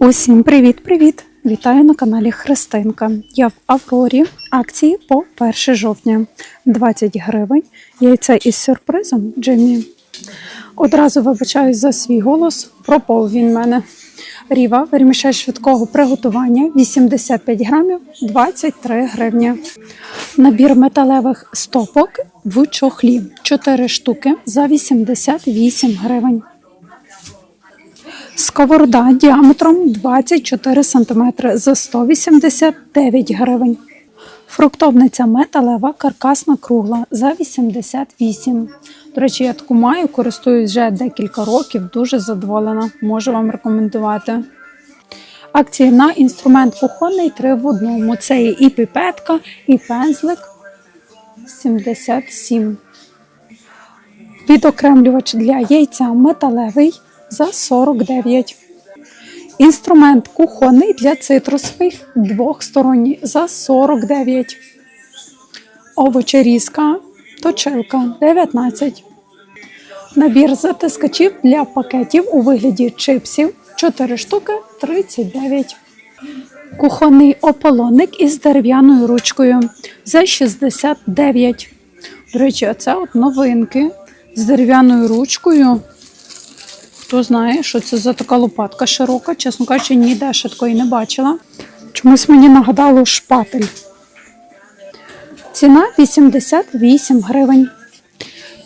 Усім привіт-привіт! Вітаю на каналі Христинка. Я в Аврорі. Акції по 1 жовтня. 20 гривень. Яйце із сюрпризом Джиммі. Одразу вибачаюсь за свій голос. Пропав він мене. Ріва, вермішель швидкого приготування 85 грамів 23 гривні. Набір металевих стопок в чохлі 4 штуки за 88 гривень. Сковорода діаметром 24 см за 189 гривень. Фруктовниця металева, каркасна кругла за 88. До речі, я таку маю, користуюсь вже декілька років, дуже задоволена. Можу вам рекомендувати. Акції на інструмент кухонний 3 в одному. Це є і піпетка, і пензлик 77. Відокремлювач для яйця металевий за 49. Інструмент кухонний для цитрусових двохсторонній за 49. Овочерізка, точилка 19. Набір затискачів для пакетів у вигляді чипсів 4 штуки 39. Кухонний ополонник із дерев'яною ручкою за 69. До речі, оце от новинки з дерев'яною ручкою. Хто знає, що це за така лопатка широка, чесно кажучи, ніде ще такої не бачила. Чомусь мені нагадало шпатель. Ціна 88 гривень.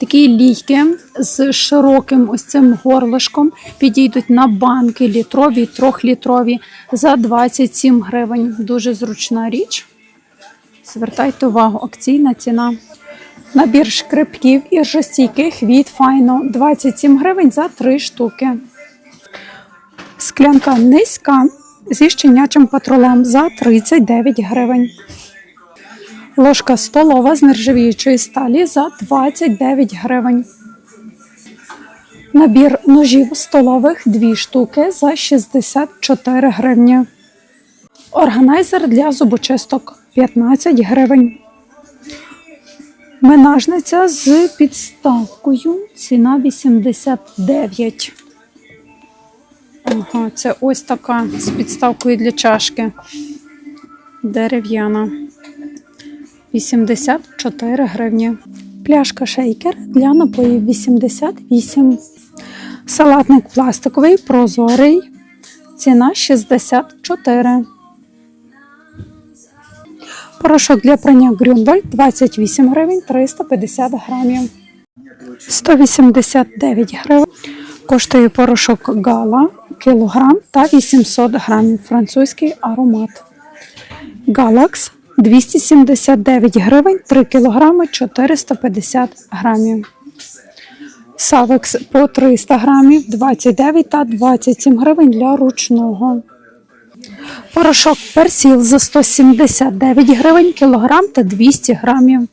Такі лійки з широким ось цим горлишком підійдуть на банки літрові, трьохлітрові за 27 гривень. Дуже зручна річ. Звертайте увагу, акційна ціна. Набір шкрипків і ржостійких від Файно 27 гривень за 3 штуки. Склянка низька зі щенячим патрулем за 39 гривень. Ложка столова з нержавіючої сталі за 29 гривень. Набір ножів столових 2 штуки за 64 гривні. Органайзер для зубочисток 15 гривень. Менажниця з підставкою. Ціна 89. Ага, це ось така з підставкою для чашки. Дерев'яна. 84 гривні. Пляшка шейкер для напоїв 88. Салатник пластиковий, прозорий. Ціна 64. Порошок для прання Грюнвальд 28 гривень 350 грамів. 189 гривень. Коштує порошок Гала кілограм та 800 грамів. Французький аромат. Галакс 279 гривень 3 кілограми 450 грамів. Савекс по 300 грамів 29 та 27 гривень для ручного. Порошок персіл за 179 гривень кілограм та 200 грамів.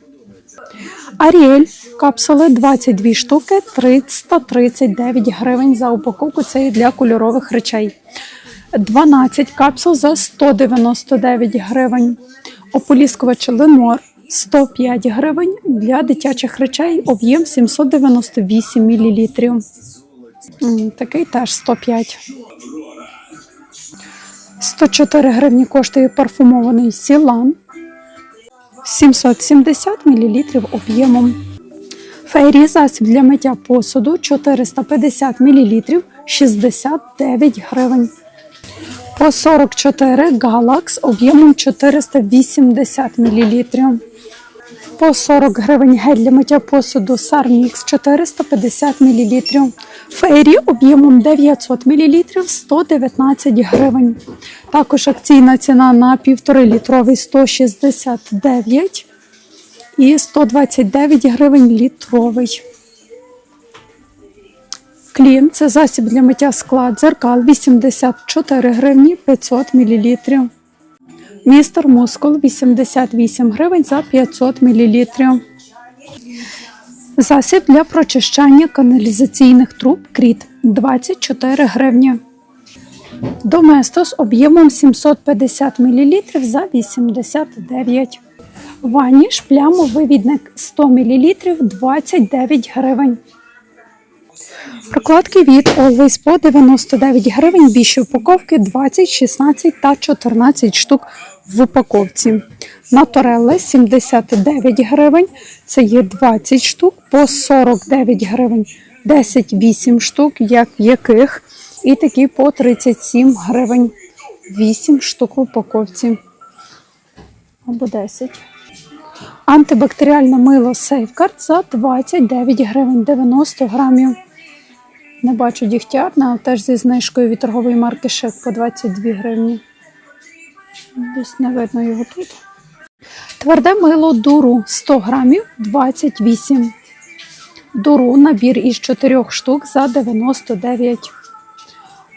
Аріель капсули 22 штуки 339 гривень за упаковку. Це і для кольорових речей. 12 капсул за 199 гривень. Ополіскувач Ленор 105 гривень для дитячих речей. Об'єм 798 мл. Такий теж 105. 104 гривні коштує парфумований сілан. 770 мл об'ємом. Фейрі засіб для миття посуду 450 мл 69 гривень. По 44 Галакс об'ємом 480 мл. По 40 гривень гель для миття посуду Сармікс 450 мл. Фейрі об'ємом 900 мл 119 гривень. Також акційна ціна на 1,5 літровий 169 і 129 гривень літровий. Клін це засіб для миття скла дзеркал 84 гривні 500 мл. Містер Мускул 88 гривень за 500 мл. Засіб для прочищання каналізаційних труб кріт 24 гривні. Доместос об'ємом 750 мл за 89. Ваніш плямовивідник 100 мл 29 гривень. Прокладки від Always по 99 гривень, більші упаковки 20, 16 та 14 штук в упаковці. Наторелли 79 гривень, це є 20 штук по 49 гривень, 10 8 штук, як яких, і такі по 37 гривень, 8 штук в упаковці. Або 10. Антибактеріальне мило Safeguard за 29 гривень 90 грамів. Не бачу дігтярне, але теж зі знижкою від торгової марки Шек по 22 гривні. Десь не видно його тут. Тверде мило дуру 100 грамів 28. Дуру набір із 4 штук за 99.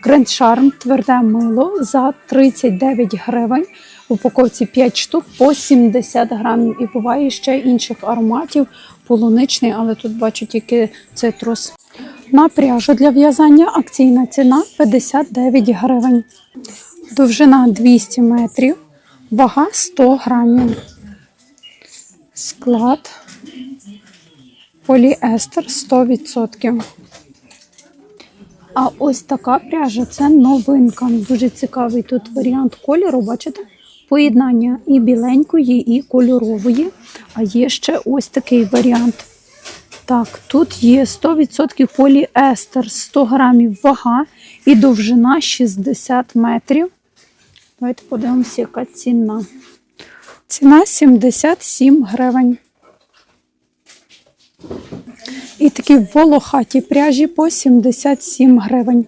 Grand Charm тверде мило за 39 гривень. В упаковці 5 штук по 70 грамів. І буває ще інших ароматів, полуничний, але тут бачу тільки цитрус. На пряжу для в'язання акційна ціна 59 гривень. Довжина 200 метрів, вага 100 грамів. Склад поліестер 100%. А ось така пряжа це новинка. Дуже цікавий тут варіант кольору, бачите? Поєднання і біленької, і кольорової. А є ще ось такий варіант. Так, тут є 100% поліестер, 100 грамів вага і довжина 60 метрів. Давайте подивимося, яка ціна. Ціна 77 гривень. І такі волохаті пряжі по 77 гривень.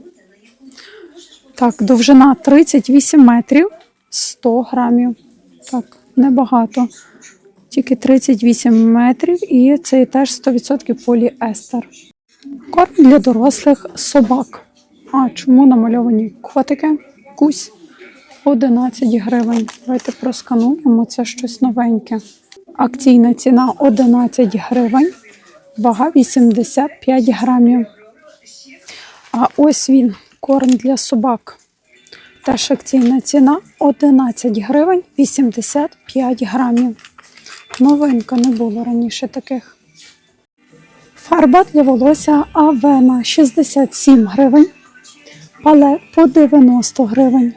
Так, довжина 38 метрів, 100 грамів. Так, небагато. Тільки 38 метрів і це теж 100% поліестер. Корм для дорослих собак. А чому намальовані котики? Кусь 11 гривень. Давайте проскануємо, це щось новеньке. Акційна ціна 11 гривень, вага 85 грамів. А ось він, корм для собак. Теж акційна ціна 11 гривень 85 грамів. Новинка не було раніше таких. Фарба для волосся Авена 67 гривень. Пале по 90 гривень.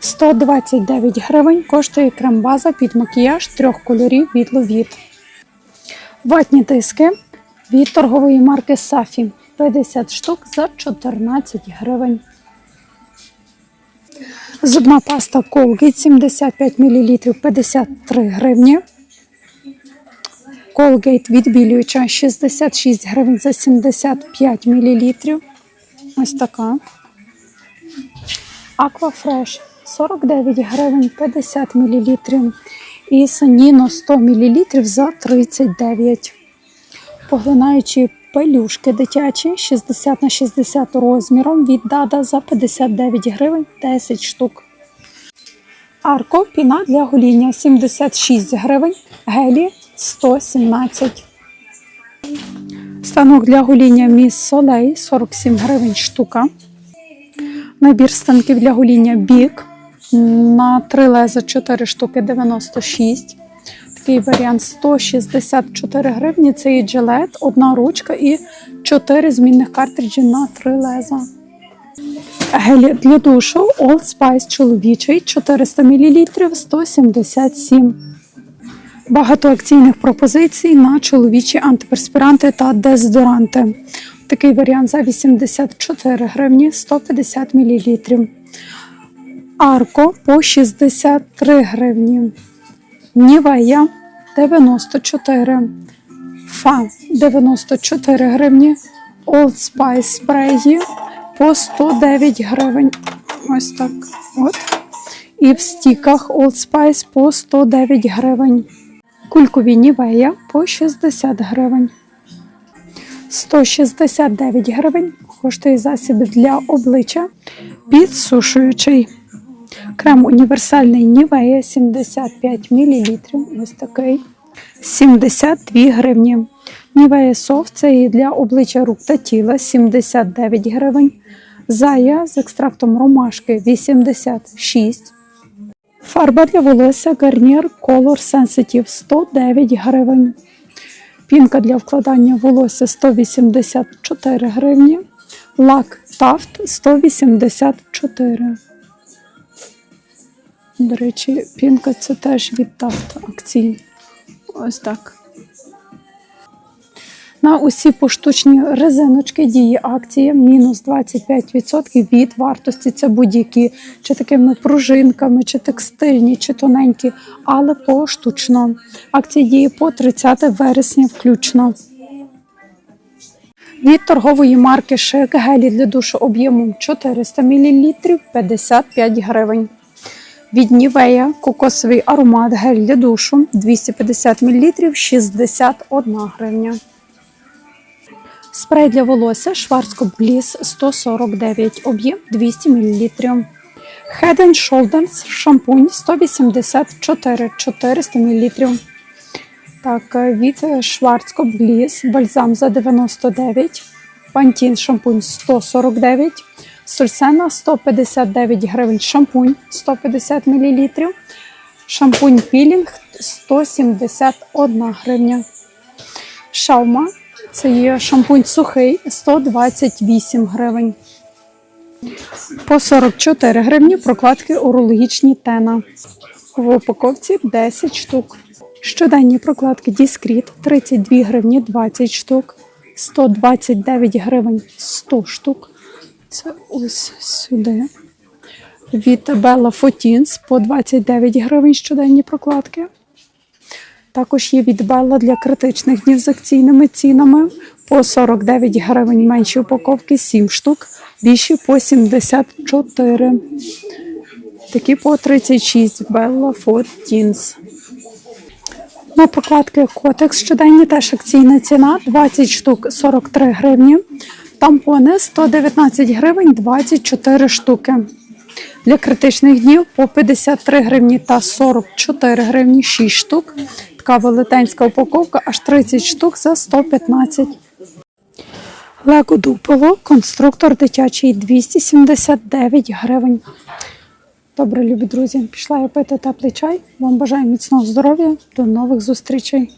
129 гривень коштує крем-база під макіяж трьох кольорів від Ловіт. Ватні диски від торгової марки Сафі 50 штук за 14 гривень. Зубна паста Colgate 75 мл 53 гривні. Colgate відбілююча 66 гривень за 75 мл. Ось така. Aquafresh 49 гривень 50 мл. І Саніно 100 мл за 39. Поглинаючі пелюшки дитячі 60 на 60 розміром від Дада за 59 гривень 10 штук. Арко піна для гоління 76 гривень, гелі 117. Станок для гоління Міс Солей 47 гривень штука. Набір станків для гоління Бік на 3 леза 4 штуки 96. Такий варіант 164 гривні. Це і джилет, одна ручка і 4 змінних картриджі на 3 леза. Гель для душу Old Spice чоловічий 400 мл 177. Багато акційних пропозицій на чоловічі антиперспіранти та дезодоранти. Такий варіант за 84 гривні 150 мл. Арко по 63 гривні. Нівея 94. Фа 94 гривні. Old Spice спреї по 109 гривень. Ось так. От. І в стіках Old Spice по 109 гривень. Кулькові Нівея по 60 гривень. 169 гривень коштує засіб для обличчя підсушуючий. Крем універсальний Нівея 75 мл. Ось такий. 72 гривні. Нівея Софт це і для обличчя рук та тіла 79 гривень. Зая з екстрактом ромашки 86. Фарба для волосся Garnier Color Sensitive 109 гривень. Пінка для вкладання волосся 184 гривні. Лак Тафт 184. До речі, пінка це теж від Тафт акцій. Ось так. На усі поштучні резиночки діє акція мінус 25% від вартості. Це будь-які, чи такими пружинками, чи текстильні, чи тоненькі, але поштучно. Акція діє по 30 вересня включно. Від торгової марки Шик гелі для душу об'ємом 400 мл 55 гривень. Від Нівея кокосовий аромат гель для душу 250 мл 61 гривня. Спрей для волосся Schwarzkopf Bliss 149, об'єм 200 мл. Head and Shoulders шампунь 184 400 мл. Так, від Schwarzkopf Bliss бальзам за 99, Pantene шампунь 149, Сульсена 159 гривень шампунь 150 мл, шампунь пілінг 171 гривня. Шаума це є шампунь сухий 128 гривень. По 44 гривні прокладки урологічні тена. В упаковці 10 штук. Щоденні прокладки Discreet 32 гривні 20 штук, 129 гривень 100 штук. Це ось сюди. Від Bella Fotins по 29 гривень щоденні прокладки. Також є від Белла для критичних днів з акційними цінами по 49 гривень менші упаковки 7 штук, більші по 74. Такі по 36 Bella for Teens. На прокладки Котекс щоденні теж акційна ціна 20 штук 43 гривні. Тампони 119 гривень 24 штуки. Для критичних днів по 53 гривні та 44 гривні 6 штук. Така велетенська упаковка, аж 30 штук за 115. Лего Дуполо, конструктор дитячий 279 гривень. Добре, любі друзі, пішла я пити теплий чай. Вам бажаю міцного здоров'я. До нових зустрічей.